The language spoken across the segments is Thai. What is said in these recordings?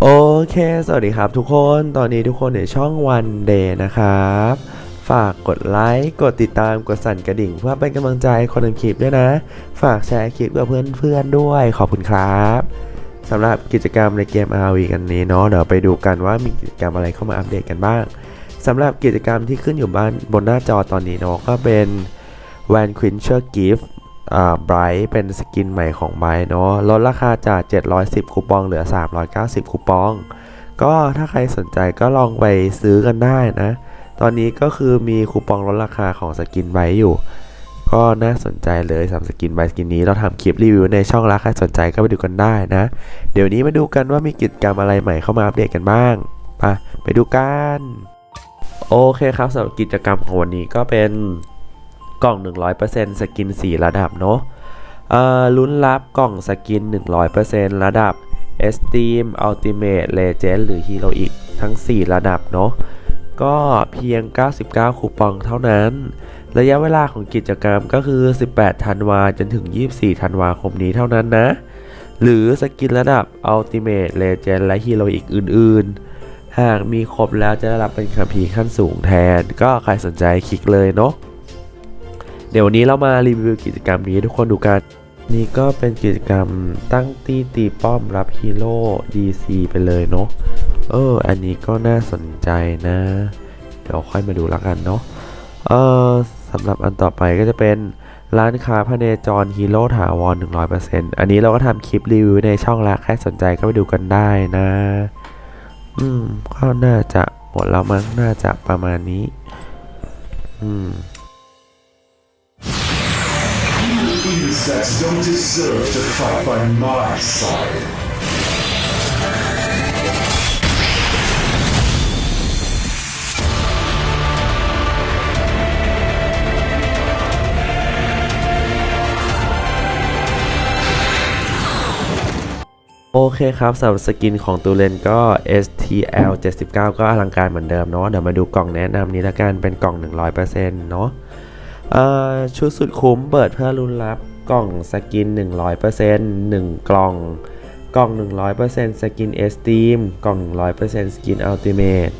โอเค สวัสดีครับทุกคน ตอนนี้ทุกคนในช่องวันเดย์นะครับ ฝากกดไลค์ กดติดตาม กดสั่นกระดิ่ง เพื่อเป็นกำลังใจให้คนทำคลิปด้วยนะ ฝากแชร์คลิปกับเพื่อนๆด้วย ขอบคุณครับสำหรับกิจกรรมในเกม RV กันนี้เนาะ เดี๋ยวไปดูกันว่ามีกิจกรรมอะไรเข้ามาอัปเดตกันบ้างสำหรับกิจกรรมที่ขึ้นอยู่บ้านบนหน้าจอตอนนี้เนาะก็เป็น Van Quincher Gift ไบรท์เป็นสกินใหม่ของไบรท์เนาะลดราคาจาก 710 คูปองเหลือ 390 คูปอง ก็ถ้าใครสนใจก็ลองไปซื้อกันได้นะ ตอนนี้ก็คือมีคูปองลดราคาของสกินไบรท์อยู่ ก็น่าสนใจเลยสำหรับสกินไบรท์สกินนี้เราทำคลิปรีวิวในช่องแล้วใครสนใจก็ไปดูกันได้นะ เดี๋ยวนี้มาดูกันว่ามีกิจกรรมอะไรใหม่เข้ามาอัปเดตกันบ้างไปไปดูกันโอเคครับสำหรับกิจกรรมของวันนี้ก็เป็น กล่อง 100%สกิน 4 ระดับเนาะลุ้นรับกล่องสกิน 100%ระดับ Esteem Ultimate Legend หรือ Heroic ทั้ง 4 ระดับเนาะก็เพียง 99 คูปองเท่านั้น ระยะเวลาของกิจกรรมก็คือ 18 ธันวาจนถึง 24 ธันวาคมนี้เท่านั้นนะ หรือสกินระดับ Ultimate Legend และ Heroic อื่น ๆ หากมีครบแล้วจะได้รับเป็นคัมภีร์ขั้นสูงแทน ก็ใครสนใจคลิกเลยเนาะ เดี๋ยววันนี้เรามารีวิวกิจกรรมนี้ให้ทุกคนดูกัน นี่ก็เป็นกิจกรรมตั้งตี้ตีป้อมรับฮีโร่ DC ไปเลยเนาะ เออ อันนี้ก็น่าสนใจนะ เดี๋ยวค่อยมาดูแล้วกันเนาะ เออสำหรับอันต่อไปก็จะเป็นร้านค้าพเนจรฮีโร่ถาวร 100%อันนี้เราก็ทำคลิปรีวิวในช่องแล้วใครสนใจก็ไปดูกันได้นะ อืมก็น่าจะหมดแล้วมั้งน่าจะประมาณนี้ อืม Insects don't deserve to fight by my side. โอเคครับสำหรับสกินของตูเลนก็ STL 79 ก็อลังการเหมือนเดิมเนาะเดี๋ยวมาดูกล่องแนะนำนี้ละกันเป็นกล่อง 100%เนาะเอ่อชุดสุดคุ้มเปิดเพื่อลุ้นรับ กล่องสกิน 100% 1 กล่อง กล่อง 100%สกิน S Team กล่อง 100%สกิน Ultimate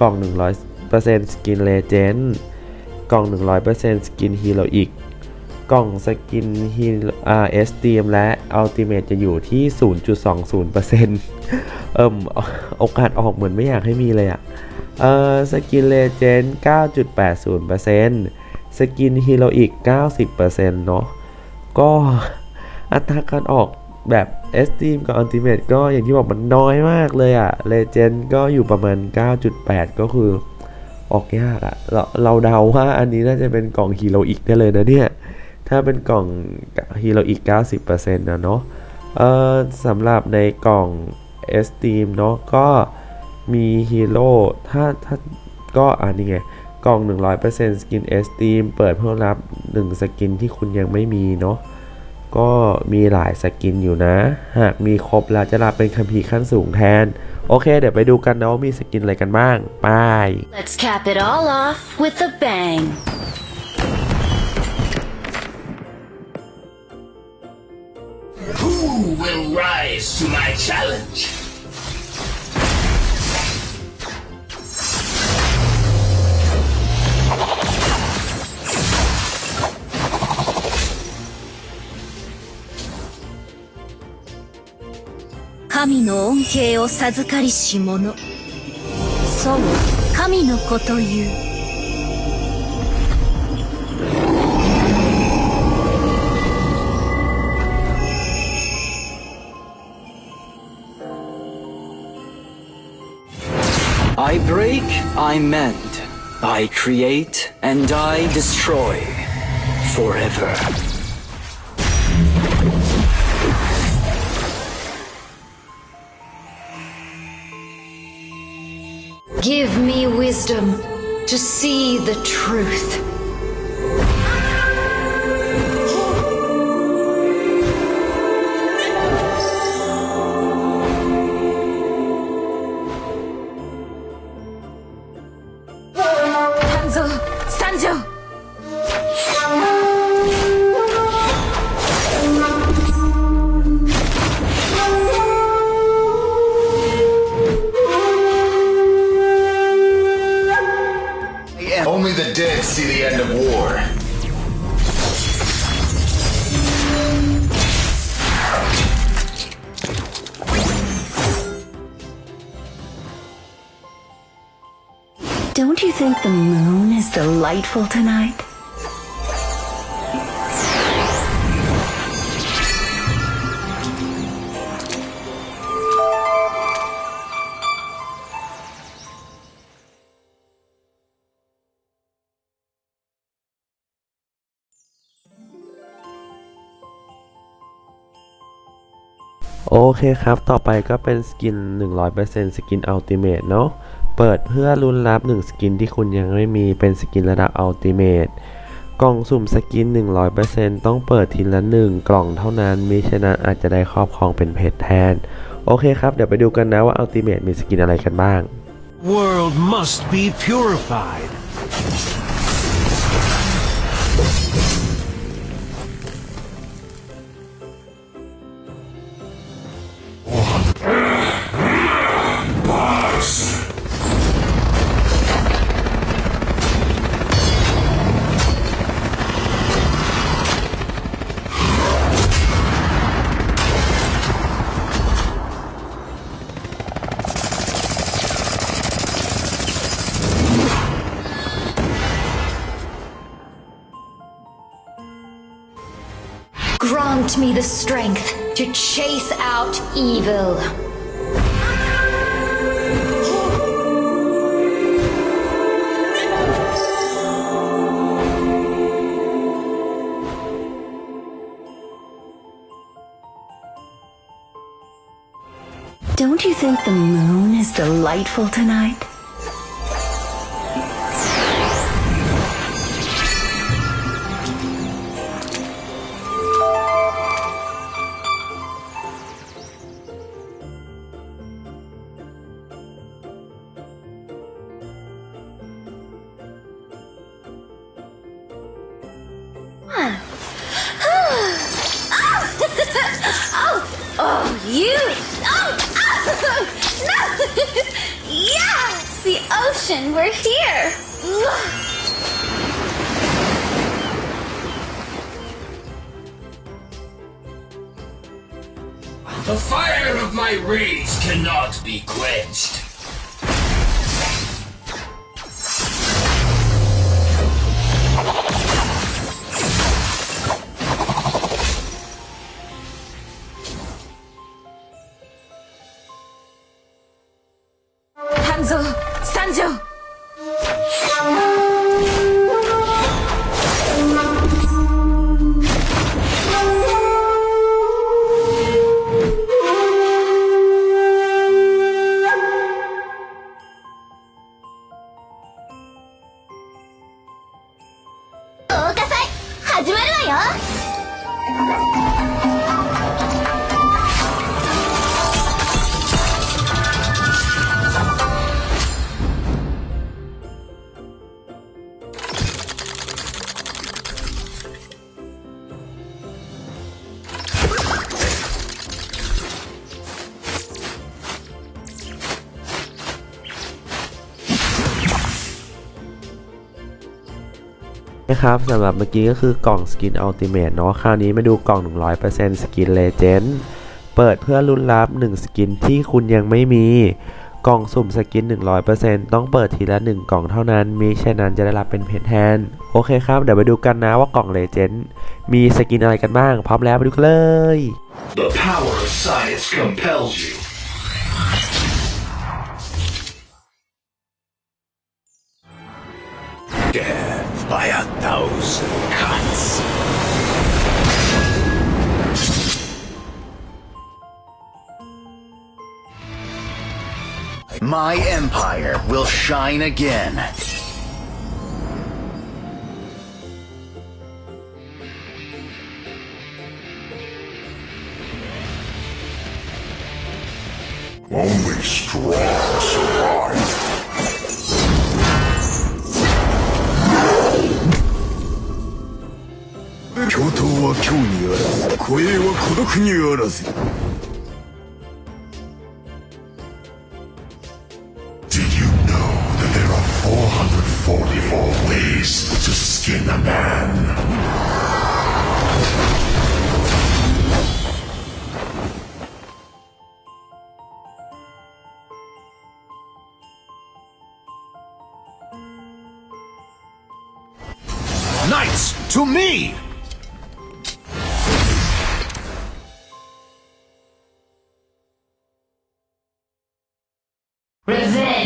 กล่อง 100%สกิน Legend กล่อง 100%สกิน Heroic กล่องสกินฮีอ่าเอสตีมและอัลติเมทจะอยู่ที่ 0.20%เอิ่มโอกาสออกเหมือนไม่อยากให้มีเลยอะเอ่อสกินเลเจนด์9.80%สกินฮีโรอีก 90%เนาะ ก็อัตราการออกแบบเอสตีมกับอัลติเมทก็อย่างที่บอกมันน้อยมากเลยอะเลเจนด์ก็อยู่ประมาณ 9.8 ก็คือออกยากอะเราเราเดาว่าอันนี้น่าจะเป็นกล่องฮีโรอีกได้เลยนะเนี่ย ถ้าเป็นกล่องฮีโรอีก 90%นะเนาะเอ่อสำหรับในกล่อง Esteem เนาะก็มีฮีโร่ถ้าถ้าก็อันนี้ไง กล่อง 100%สกิน Esteem เปิดเพื่อรับ 1 สกินที่คุณยังไม่มีเนาะก็มีหลายสกินอยู่นะ หากมีครบแล้วจะรับเป็นคัมภีร์ขั้นสูงแทน โอเค เดี๋ยวไปดูกันนะว่ามีสกินอะไรกันบ้าง ไป Let's cap it all off with a bang. Who will rise to my challenge? Kami の恩恵を授かりし者。そう、神の子という。I break, I mend. I create, and I destroy. Forever. Give me wisdom to see the truth. Delightful tonight? โอเคครับ ต่อไปก็เป็นสกิน 100%สกินอัลติเม e เนาะ เปิดเพื่อลุ้นรับ 1 สกินที่คุณยังไม่มีเป็นสกินระดับอัลติเม e กล่องสุ่มสกิน 100%ต้องเปิดทีละ 1 กล่องเท่านั้นมิฉะนั้นอาจจะได้ครอบครองเป็นเพจแทน โอเคครับ เดี๋ยวไปดูกันนะว่าอัลติเม e มีสกินอะไรกันบ้าง world must be purified. Grant me the strength to chase out evil. Don't you think the moon is delightful tonight? The fire of my rage cannot be quenched. นะครับสำหรับเมื่อกี้ก็คือกล่องสกินอัลติเม e เนาะคราวนี้มาดูกล่อง 100%สกินเลเจนด์เปิดเพื่อลุ้นรับ 1 สกินที่คุณยังไม่มี กล่องสุ่มสกิน 100%ต้องเปิดทีละ 1 กล่องเท่านั้นมิฉะนั้นจะได้รับเป็นเพจแทน โอเคครับ เดี๋ยวไปดูกันนะว่ากล่องเลเจนด์มีสกินอะไรกันบ้าง พร้อมแล้วไปดูกันเลย The power of science compels you. Death by a thousand cuts. My empire will shine again. Only strong は今日にあらず孤栄は孤独にあらず。Did you know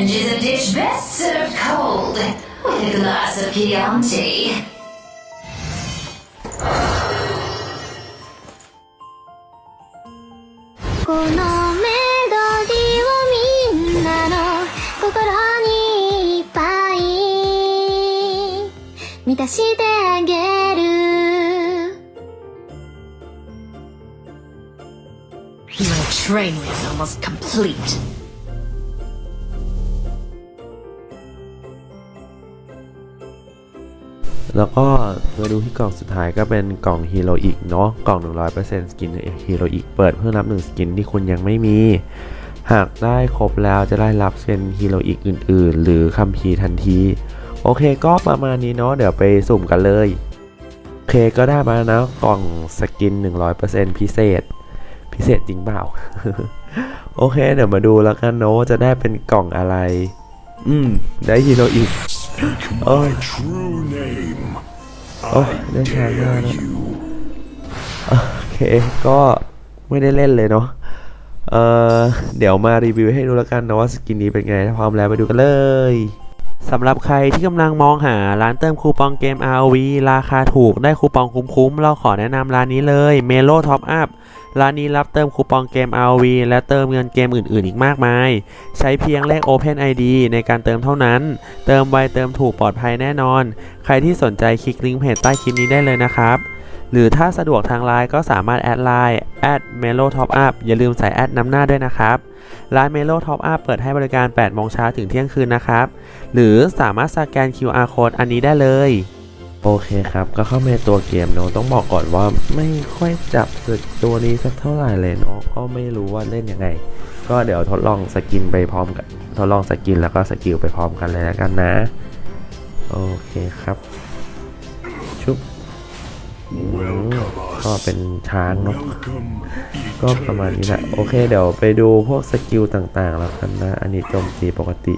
Revenge is a dish best served cold, with a glass of Chianti. このメロディをみんなの心にいっぱい満たしてあげる My training is almost complete. แล้วก็มาดูที่กล่องสุดท้ายก็เป็นกล่องฮีโรอีกเนาะกล่อง 100%สกินฮีโรอีกเปิดเพื่อรับหนึ่งสกินที่คุณยังไม่มี หากได้ครบแล้วจะได้รับเป็นฮีโรอีกอื่น ๆ หรือคัมภีร์ทันที โอเคก็ประมาณนี้เนาะเดี๋ยวไปสุ่มกันเลยโอเคก็ได้มานะกล่องสกิน 100%พิเศษ พิเศษจริงเปล่าโอเคเดี๋ยวมาดูแล้วกันเนาะจะได้เป็นกล่องอะไร อืม ได้ฮีโรอีก Speak Oh. my true name. Oh, I that's not dare bad. you. โอเคก็ไม่ได้เล่นเลยเนาะเออเดี๋ยวมารีวิวให้ดูแล้วกันนะว่าสกินนี้เป็นไงถ้าพร้อมแล้วไปดูกันเลยสำหรับใครที่กำลังมองหาร้านเติมคูปองเกม ROV ราคาถูกได้คูปองคุ้มๆ เราขอแนะนำร้านนี้เลย Melo Top Up ร้านนี้รับเติมคูปองเกม ROV และเติมเงินเกมอื่นๆ อีกมากมาย ใช้เพียงเลข Open ID ในการเติมเท่านั้น เติมไวเติมถูกปลอดภัยแน่นอน ใครที่สนใจคลิกลิงก์เพจใต้คลิปนี้ได้เลยนะครับ หรือถ้าสะดวกทางไลน์ก็สามารถแอดไลน์แอด Melo Top Up อย่าลืมใส่แอดนำหน้าด้วยนะครับร้าน Melo Top Up เปิดให้บริการ8โมงเช้าถึงเที่ยงคืนนะครับ หรือสามารถสแกน QR code อันนี้ได้เลย โอเคครับ ก็เข้ามาในตัวเกมเนาะต้องบอกก่อนว่าไม่ค่อยจับสึกตัวนี้สักเท่าไหร่เลยเนาะก็ไม่รู้ว่าเล่นยังไง ก็เดี๋ยวทดลองสกินไปพร้อมกันทดลองสกินแล้วก็สกิลไปพร้อมกันเลยแล้วกันนะ โอเคครับ ชุบ Welcome ก็ us. เป็นช้างเนาะ Welcome ก็ประมาณนี้แหละโอเคเดี๋ยวไปดูพวกสกิลต่างๆแล้วกันนะ อันนี้โจมตีปกติ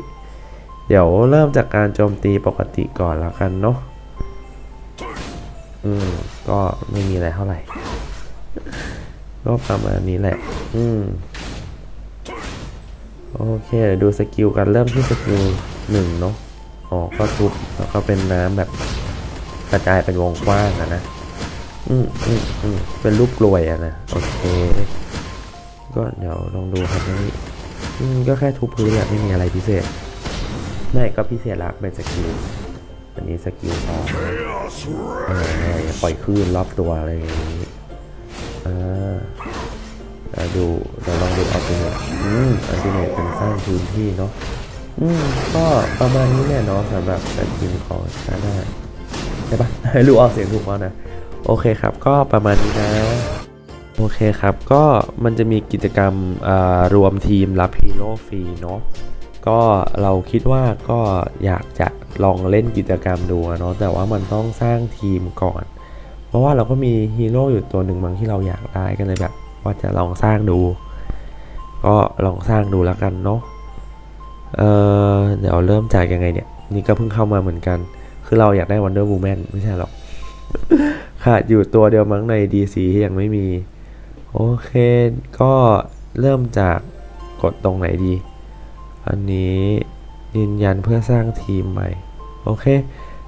เดี๋ยวเริ่มจากการโจมตีปกติก่อนแล้วกันเนาะ อืม ก็ไม่มีอะไรเท่าไหร่ ก็ประมาณนี้แหละ อืม โอเคเดี๋ยวดูสกิลกันเริ่มที่สกิลหนึ่งเนาะ อ๋อ ก็ทุบแล้วก็เป็นน้ำแบบกระจายเป็นวงกว้างอะนะ อืมอืมอืมเป็นรูปกลวยอะนะ โอเค ก็เดี๋ยวลองดูครับนี่อืมก็แค่ทุบพื้นแหละไม่มีอะไรพิเศษ ไม่ก็พิเศษละเป็นสกิล นี้สกิลสอง Chaos เอออปล่อยคลื่นรอบตัวอะไรอย่างนี้อ่าดูเดี๋ยวลองดูอัลติเมทอืมอัลติเมทเป็นสร้างพื้นที่เนาะอืมก็ประมาณนี้แหละเนาะสำหรับสกิลของชาได้ใช่ปะรู้ออกเสียงถูกมั้นะ โอเคครับ ก็ประมาณนี้นะโอเคครับ ก็มันจะมีกิจกรรมรวมทีมรับฮีโร่ฟรีเนาะก็เราคิดว่าก็อยากจะ ลองเล่นกิจกรรมดูเนาะแต่ว่ามันต้องสร้างทีมก่อน เพราะว่าเราก็มีฮีโร่อยู่ตัวหนึ่งบางที่เราอยากได้กันเลยแบบว่าจะลองสร้างดู ก็ลองสร้างดูแล้วกันเนาะเออเดี๋ยวเริ่มจากยังไงเนี่ย นี่ก็เพิ่งเข้ามาเหมือนกัน คือเราอยากได้ Wonder Woman ไม่ใช่หรอกขาดอยู่ตัวเดียวมั้งใน DC ที่ยังไม่มี โอเค ก็เริ่มจากกดตรงไหนดี อันนี้ ยืนยันเพื่อสร้างทีมใหม่ โอเค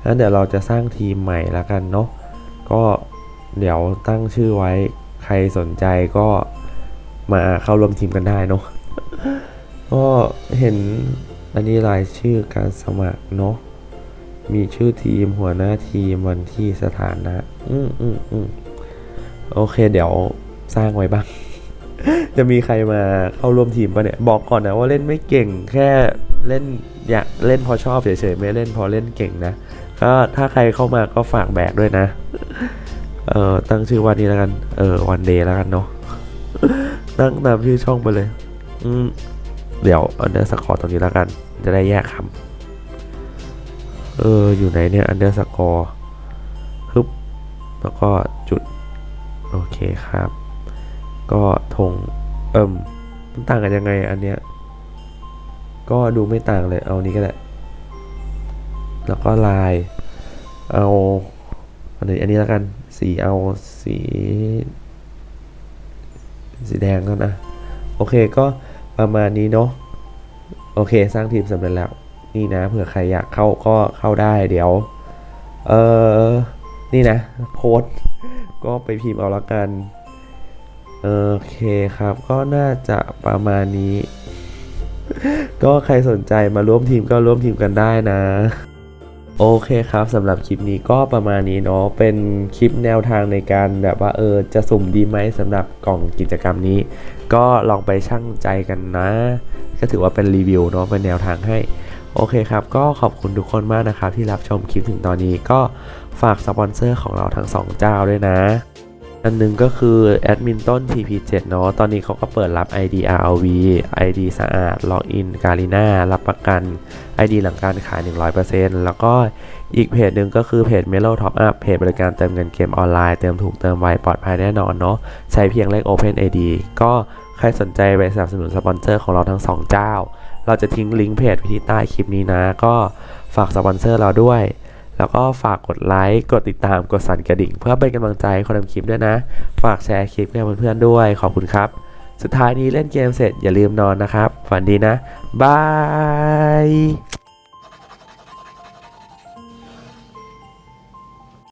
งั้นเดี๋ยวเราจะสร้างทีมใหม่แล้วกันเนาะก็เดี๋ยวตั้งชื่อไว้ใครสนใจก็มาเข้าร่วมทีมกันได้เนาะก็เห็นอันนี้รายชื่อการสมัครเนาะมีชื่อทีมหัวหน้าทีมวันที่สถานะ อืมอืมอืมโอเค เดี๋ยวสร้างไว้บ้าง จะมีใครมาเข้าร่วมทีมปะเนี่ย บอกก่อนนะว่าเล่นไม่เก่งแค่ เล่นอยากเล่นพอชอบเฉยๆไม่เล่นพอเล่นเก่งนะ ก็ถ้าใครเข้ามาก็ฝากแบกด้วยนะ เออตั้งชื่อวันนี้แล้วกัน เออวันเดย์แล้วกันเนาะตั้งตามชื่อช่องไปเลย อืมเดี๋ยวอันเดอร์สกอร์ตรงนี้แล้วกัน จะได้แยกคำเอออยู่ไหนเนี่ยอันเดอร์สกอร์ฮึบแล้วก็จุด โอเคครับ ก็ธงเอิมมันต่างกันยังไงอันเนี้ย ก็ดูไม่ต่างเลยเอานี้ก็ได้แล้วก็ลายเอาอันนี้อันนี้แล้วกันสีเอาสี สีแดงแล้วนะ โอเคก็ประมาณนี้เนาะโอเค สร้างทีมสำเร็จแล้ว นี่นะเผื่อใครอยากเข้าก็เข้าได้เดี๋ยว เออนี่นะ โพสก็ไปพิมพ์เอาละกัน โอเคครับก็น่าจะประมาณนี้ ก็ใครสนใจมาร่วมทีมก็ร่วมทีมกันได้นะ โอเคครับสำหรับคลิปนี้ก็ประมาณนี้เนาะเป็นคลิปแนวทางในการแบบว่าเออจะสุ่มดีไหมสำหรับกล่องกิจกรรมนี้ ก็ลองไปชั่งใจกันนะ ก็ถือว่าเป็นรีวิวเนาะเป็นแนวทางให้โอเคครับ ก็ขอบคุณทุกคนมากนะครับที่รับชมคลิปถึงตอนนี้ก็ฝากสปอนเซอร์ของเราทั้ง 2 เจ้าด้วยนะ อันหนึงก็คือแอดมินต้น TP7 เนาะ ตอนนี้เขาก็เปิดรับ ID ROV ID สะอาด ล็อกอิน กาลิน่า รับประกัน ID หลังการขาย 100%แล้วก็อีกเพจหนึ่งก็คือเพจ Melo Top Up เพจบริการเติมเงินเกมออนไลน์ เติมถูกเติมไว ปลอดภัยแน่นอนเนาะ ใช้เพียงเลข Open ID ก็ใครสนใจไปสนับสนุนสปอนเซอร์ของเราทั้ง 2 เจ้า เราจะทิ้งลิงก์เพจไว้ที่ใต้คลิปนี้นะ ก็ฝากสปอนเซอร์เราด้วย แล้วก็ฝากกดไลค์ กดติดตาม กดสั่นกระดิ่ง เพื่อเป็นกำลังใจให้คนทำคลิปด้วยนะ ฝากแชร์คลิปให้เพื่อนๆด้วย ขอบคุณครับ สุดท้ายนี้เล่นเกมเสร็จอย่าลืมนอนนะครับ ฝันดีนะ บาย